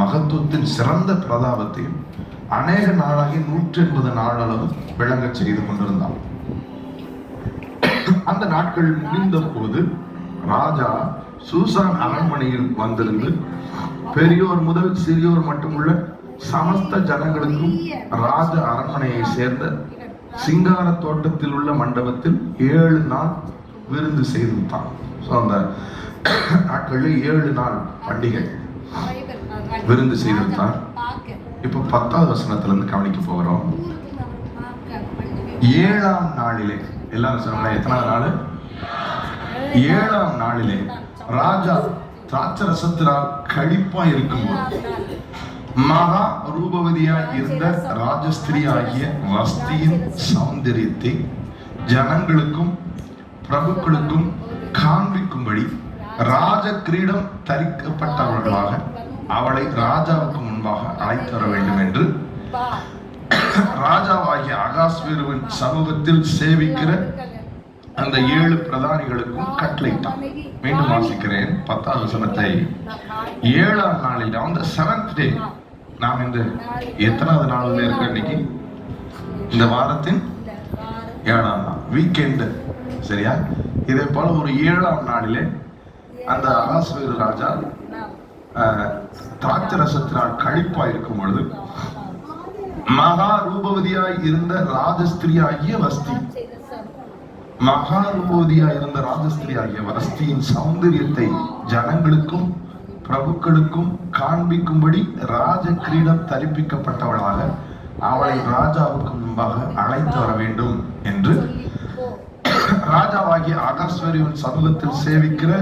மகத்துவத்தின் சிறந்த பிரதாபத்தையும் அநேக நாளாகி நூற்றி எண்பது நாளளவு விளங்க செய்து கொண்டிருந்தான். அந்த நாட்கள் முடிந்த போது ராஜா சூசான் அரண்மனையில் வந்திருந்து பெரியோர் முதல் சிறியோர் மட்டுமுள்ள சமஸ்த ஜனங்களுக்கும் ராஜ அரண்மனையை சேர்ந்த சிங்கார தோட்டத்தில் உள்ள மண்டபத்தில் ஏழு நாள் விருந்து செய்திருந்தான் ஸோ அந்த நாட்களில் ஏழு நாள் பண்டிகை. விருந்து செய்திருந்தார் இப்போ பத்தாவது வசனத்திலிருந்து கவனிக்க போகிறோம். ஏழாம் நாளிலே எல்லாரும் சொல்லுங்களேன் எத்தனாவது நாள்? ஏழாம் நாளிலே ராஜா திராட்சரசத்தினால் கழிப்பா இருக்கும்போது மகா ரூபவதியாய் இருந்த ராஜஸ்திரி ஆகிய வஸ்தியின் சௌந்தரியத்தை ஜனங்களுக்கும் பிரபுக்களுக்கும் ராஜ கிரீடம் தரிக்கப்பட்டவர்களாக அவளை ராஜாவுக்கு முன்பாக அழைத்து வர வேண்டும் என்று ராஜாவாகிய அகாஸ்வேருவின் சமூகத்தில் சேவிக்கிற அந்த ஏழு பிரதானிகளுக்கும் கட்டளையிட்டான். மீண்டும் வாசிக்கிறேன் பத்தாவது வசனத்தை. ஏழாம் நாளில் அந்த செவன்த் டே நாம் இந்த எத்தனாவது நாளில் இருக்க இன்னைக்கு? இந்த வாரத்தின் ஏழாம் நாள் வீக்கெண்டு சரியா? இதே போல ஒரு ஏழாம் நாளிலே அந்த அகாஸ்வேரு ராஜா திராட்சரசத்தினால் கழிப்பா இருக்கும் பொழுது மகா ரூபவதியாய் இருந்த ராஜஸ்திரி ஆகிய வஸ்தி மகா ரூபவதியாய் இருந்த ராஜஸ்திரி ஆகிய வஸ்தியின் சௌந்தரியத்தை ஜனங்களுக்கும் பிரபுக்களுக்கும் காண்பிக்கும்படி ராஜ கிரீடம் தரிப்பிக்கப்பட்டவளாக அவளை ராஜாவுக்கு முன்பாக அழைத்து வர வேண்டும் என்று ராஜாவாகிய அகஸ்வரியின் சமூகத்தில் சேவிக்கிற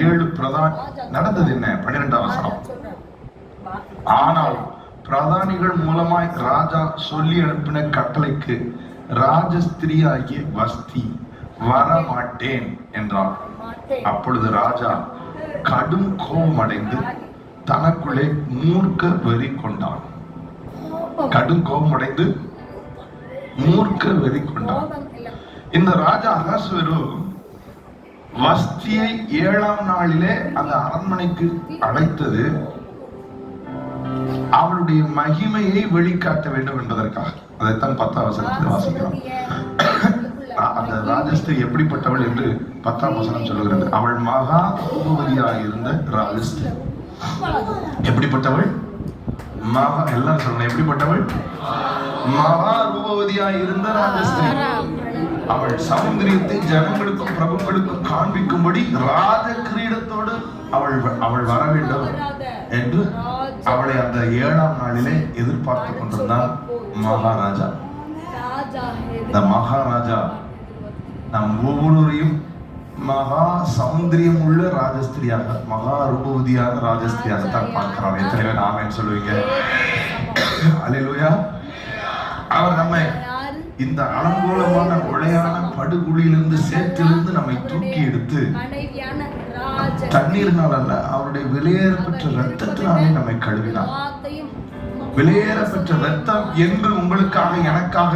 ஏழு பிரதான் நடந்தது என்ன? பன்னிரெண்டாம் வசனம். ஆனால் பிரதானிகள் மூலமாய் ராஜா சொல்லி அனுப்பின கட்டளைக்கு ராஜஸ்திரீ ஆகிய வஸ்தி வர மாட்டேன் என்றார் அப்பொழுது ராஜா கடும் கோபம் அடைந்து தனக்குள்ளே மூர்க்க வெறி கொண்டான். கடும் கோபம் அடைந்து மூர்க்க வெறி கொண்டான். இந்த ராஜா அகாசுவரும் வஸ்தியை ஏழாம் நாளிலே அந்த அரண்மனைக்கு அழைத்தது அவளுடைய மகிமையை வெளிக்காட்ட வேண்டும் என்பதற்காக. அதைத்தான் பத்தாம் வசனத்தில் வாசிக்கிறோம். அந்த ராஜஸ்திரி எப்படிப்பட்டவள் என்று பத்தாம் வசனம் சொல்லுகிறது. அவள் மகா ரூபவதியாக இருந்த ராஜஸ்திரி. எப்படிப்பட்டவள்? மகா எல்லாம் சொல்லணும் எப்படிப்பட்டவள்? மகா ரூபவதியாக இருந்த ராஜஸ்திரி. அவள் சௌந்தரியத்தை ஜனங்களுக்கும் பிரபுக்களுக்கும் காண்பிக்கும்படி ராஜ கிரீடத்தோடு அவள் வ- அவள் வர வேண்டும் என்று அவளை அந்த ஏழாம் நாளிலே எதிர்பார்த்து கொண்டிருந்தான் மகாராஜா. இந்த மகாராஜா நம் ஒவ்வொருவரையும் மகா சௌந்தரியம் உள்ள ராஜஸ்திரியாக மகா ரூபவதியான ராஜஸ்திரியாக தான் பார்க்கிறோம். எத்தனை பேர் ஆமேன்னு சொல்லுவீங்க? அல்லேலூயா அவர் நம்மை இந்த அலங்கோலமான உளையான படுகுழியிலிருந்து சேற்றிலிருந்து நம்மை தூக்கி எடுத்து தண்ணீர்னால் அல்ல அவருடைய விலையேறப்பெற்ற ரத்தத்தினாலே நம்மை கழுவினார். விலையேறப்பெற்ற ரத்தம் என்று உங்களுக்காக எனக்காக